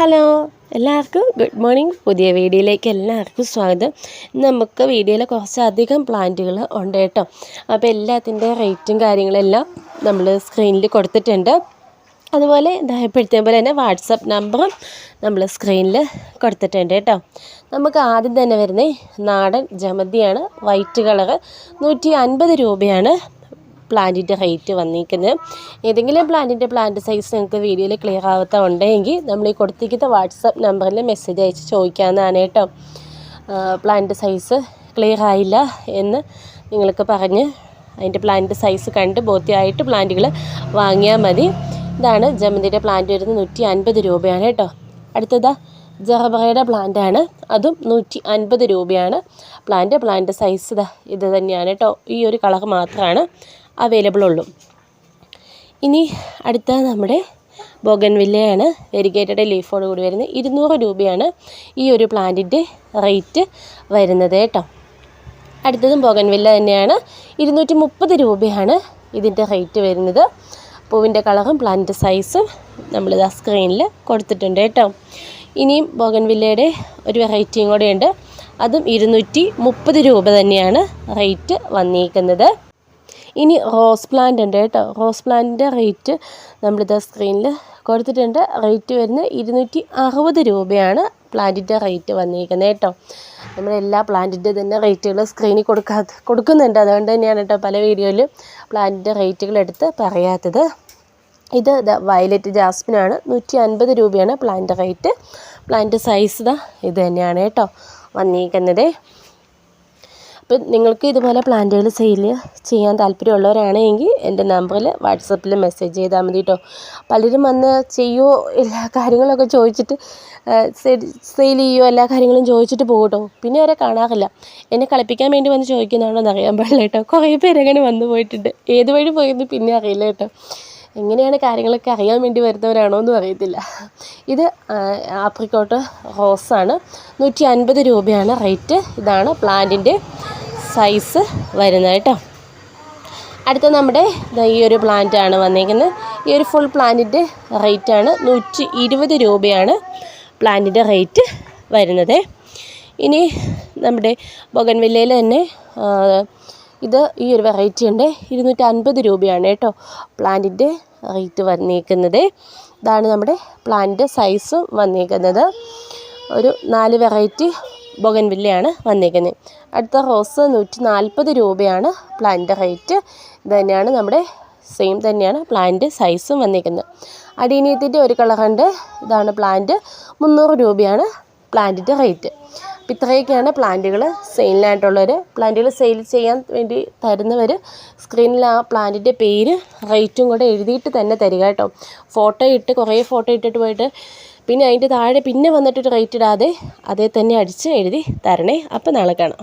Hello എല്ലാവർക്കും good morning. പുതിയ വീഡിയോയിലേക്ക് എല്ലാവർക്കും സ്വാഗതം. നമുക്ക് വീഡിയോയിൽ കുറച്ചധികം പ്ലാന്റുകൾ ഉണ്ട് കേട്ടോ. അപ്പോൾ എല്ലാത്തിന്റെ റേറ്റും കാര്യങ്ങളെല്ലാം നമ്മൾ സ്ക്രീനിൽ കൊടുത്തിട്ടുണ്ട്. അതുപോലെ ഇതായപ്പോഴത്തേം പോലെ തന്നെ വാട്സപ്പ് നമ്പറും നമ്മൾ സ്ക്രീനിൽ കൊടുത്തിട്ടുണ്ട് കേട്ടോ. നമുക്ക് ആദ്യം തന്നെ വരുന്നത് നാടൻ ജമന്തിയാണ്. വൈറ്റ് കളറ് നൂറ്റി രൂപയാണ്. പ്ലാന്റിന്റെ റേറ്റ് വന്നിരിക്കുന്നത്. ഏതെങ്കിലും പ്ലാന്റിന്റെ പ്ലാന്റ് സൈസ് നിങ്ങൾക്ക് വീഡിയോയിൽ ക്ലിയർ ആവാത്ത ഉണ്ടെങ്കിൽ നമ്മൾ ഈ കൊടുത്തിരിക്കുന്ന വാട്സപ്പ് നമ്പറിൽ മെസ്സേജ് അയച്ച് ചോദിക്കാവുന്നതാണ് കേട്ടോ. പ്ലാന്റ് സൈസ് ക്ലിയർ ആയില്ല എന്ന് നിങ്ങൾക്ക് പറഞ്ഞ് അതിന്റെ പ്ലാന്റ് സൈസ് കണ്ട് ബോധ്യമായിട്ട് പ്ലാന്റുകൾ വാങ്ങിയാൽ മതി. ഇതാണ് ജമന്തിന്റെ പ്ലാന്റ് വരുന്നത് നൂറ്റി അൻപത് രൂപയാണ് കേട്ടോ. അടുത്തതാ ജറബറയുടെ പ്ലാന്റാണ് അതും നൂറ്റി അൻപത് രൂപയാണ്. പ്ലാന്റ് പ്ലാന്റ് സൈസ് ഇത് തന്നെയാണ് കേട്ടോ. ഈ ഒരു കളർ മാത്രമാണ് അവൈലബിൾ ഉള്ളൂ ഇനി അടുത്ത നമ്മുടെ ബോഗൻവില്ലയാണ് വെരിഗേറ്റഡ് ലീഫോട് കൂടി വരുന്നത്. ഇരുന്നൂറ് രൂപയാണ് ഈ ഒരു പ്ലാന്റിന്റെ റേറ്റ് വരുന്നത് കേട്ടോ. അടുത്തതും ബോഗൻവില്ല തന്നെയാണ്. ഇരുന്നൂറ്റി മുപ്പത് രൂപയാണ് ഇതിന്റെ റേറ്റ് വരുന്നത്. പൂവിന്റെ കളറും പ്ലാന്റ് സൈസും നമ്മളിത് സ്ക്രീനിൽ കൊടുത്തിട്ടുണ്ട് കേട്ടോ. ഇനിയും ബോഗൻവില്ലയുടെ ഒരു വെറൈറ്റിയും കൂടെ ഉണ്ട് അതും ഇരുന്നൂറ്റി മുപ്പത് രൂപ തന്നെയാണ് റേറ്റ് വന്നിരിക്കുന്നത് ഇനി റോസ് പ്ലാന്റ് ഉണ്ട് കേട്ടോ. റോസ് പ്ലാന്റിന്റെ റേറ്റ് നമ്മളിത് സ്ക്രീനിൽ കൊടുത്തിട്ടുണ്ട്. റേറ്റ് വരുന്നത് ഇരുന്നൂറ്റി അറുപത് രൂപയാണ് പ്ലാന്റിന്റെ റേറ്റ് വന്നിരിക്കുന്നത് കേട്ടോ. നമ്മൾ എല്ലാ പ്ലാന്റിന്റെ തന്നെ റേറ്റുകൾ സ്ക്രീനിൽ കൊടുക്കാത്ത കൊടുക്കുന്നുണ്ട്. അതുകൊണ്ട് തന്നെയാണ് കേട്ടോ പല വീഡിയോയിലും പ്ലാന്റിന്റെ റേറ്റുകൾ എടുത്ത് പറയാത്തത്. ഇത് ദ വയലറ്റ് ജാസ്മിനാണ് നൂറ്റി അൻപത് രൂപയാണ് പ്ലാന്റ് റേറ്റ്. പ്ലാന്റ് സൈസ് ഇതാ ഇത് തന്നെയാണ് കേട്ടോ വന്നിരിക്കുന്നത്. അപ്പം നിങ്ങൾക്ക് ഇതുപോലെ പ്ലാന്റുകൾ സെയിൽ ചെയ്യാൻ താല്പര്യമുള്ളവരാണെങ്കിൽ എന്റെ നമ്പറിൽ വാട്സപ്പിൽ മെസ്സേജ് ചെയ്താൽ മതി കേട്ടോ പലരും വന്ന് ചെയ്യുമോ എല്ലാ കാര്യങ്ങളൊക്കെ ചോദിച്ചിട്ട് സെയിൽ ചെയ്യുമോ എല്ലാ കാര്യങ്ങളും ചോദിച്ചിട്ട് പോകും കേട്ടോ പിന്നെ അവരെ കാണാറില്ല. എന്നെ കളിപ്പിക്കാൻ വേണ്ടി വന്ന് ചോദിക്കുന്നതാണോ എന്ന് അറിയാൻ പാടില്ല കേട്ടോ കുറേ പേരങ്ങനെ വന്നു പോയിട്ടുണ്ട്. ഏത് വഴി പോയെന്ന് പിന്നെ അറിയില്ല കേട്ടോ എങ്ങനെയാണ് കാര്യങ്ങളൊക്കെ അറിയാൻ വേണ്ടി വരുന്നവരാണോ എന്നും അറിയത്തില്ല. ഇത് ആപ്രിക്കോട്ട് റോസാണ്. നൂറ്റി അൻപത് രൂപയാണ് റേറ്റ്. ഇതാണ് പ്ലാന്റിന്റെ സൈസ് വരുന്നത് കേട്ടോ. അടുത്ത നമ്മുടെ ഈ ഒരു പ്ലാന്റാണ് വന്നിരിക്കുന്നത് ഈ ഒരു ഫുൾ പ്ലാന്റിന്റെ റേറ്റാണ് നൂറ്റി ഇരുപത് രൂപയാണ് പ്ലാന്റിന്റെ റേറ്റ് വരുന്നത്. ഇനി നമ്മുടെ ബൊഗൻവില്ലയിൽ തന്നെ ഇത് ഈ ഒരു വെറൈറ്റി ഉണ്ട്. ഇരുന്നൂറ്റി അൻപത് രൂപയാണ് കേട്ടോ പ്ലാന്റിന്റെ റേറ്റ് വന്നിരിക്കുന്നത് ഇതാണ് നമ്മുടെ പ്ലാന്റിന്റെ സൈസും വന്നിരിക്കുന്നത് ഒരു നാല് വെറൈറ്റി ബൊഗൻവില്ലയാണ് വന്നേക്കുന്നത്. അടുത്ത റോസ് നൂറ്റി നാൽപ്പത് രൂപയാണ് പ്ലാന്റ് റേറ്റ്. ഇത് തന്നെയാണ് നമ്മുടെ സെയിം തന്നെയാണ് പ്ലാന്റ് സൈസും വന്നിരിക്കുന്നത് അടീനിയത്തിന്റെ ഒരു കളറുണ്ട്. ഇതാണ് പ്ലാന്റ്. മുന്നൂറ് രൂപയാണ് പ്ലാന്റിന്റെ റേറ്റ്. അപ്പോൾ ഇത്രയൊക്കെയാണ് പ്ലാന്റുകൾ സെയിലിനായിട്ടുള്ളവർ പ്ലാന്റുകൾ സെയിൽ ചെയ്യാൻ വേണ്ടി തരുന്നവർ സ്ക്രീനിൽ ആ പ്ലാന്റിന്റെ പേര് റേറ്റും കൂടെ എഴുതിയിട്ട് തന്നെ തരിക കേട്ടോ. ഫോട്ടോ ഇട്ട് കുറേ ഫോട്ടോ ഇട്ടിട്ട് പോയിട്ട് പിന്നെ അതിന്റെ താഴെ പിന്നെ വന്നിട്ടൊരു റേറ്റ് ഇടാതെ അതേ തന്നെ അടിച്ച് എഴുതി തരണേ. അപ്പം നാളെ കാണാം.